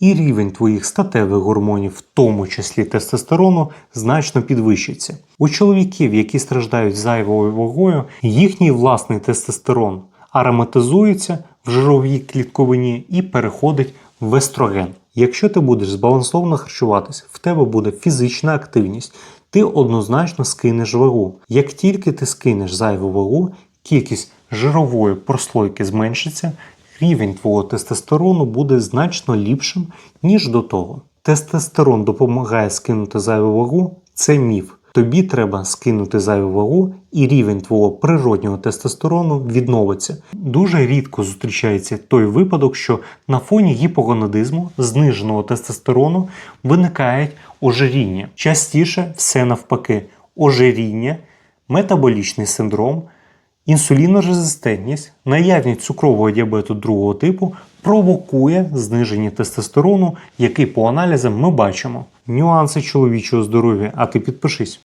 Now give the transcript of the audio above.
і рівень твоїх статевих гормонів, в тому числі тестостерону, значно підвищиться. У чоловіків, які страждають зайвою вагою, їхній власний тестостерон ароматизується в жировій клітковині і переходить в естроген. Якщо ти будеш збалансовано харчуватися, в тебе буде фізична активність, ти однозначно скинеш вагу. Як тільки ти скинеш зайву вагу, кількість жирової прослойки зменшиться, рівень твого тестостерону буде значно ліпшим, ніж до того. Тестостерон допомагає скинути зайву вагу це міф. Тобі треба скинути зайву вагу, і рівень твого природнього тестостерону відновиться. Дуже рідко зустрічається той випадок, що на фоні гіпогонадизму, зниженого тестостерону, виникають ожиріння. Частіше все навпаки: ожиріння, метаболічний синдром, інсулінорезистентність, наявність цукрового діабету другого типу провокує зниження тестостерону, який по аналізам ми бачимо. Нюанси чоловічого здоров'я, а ти підпишись.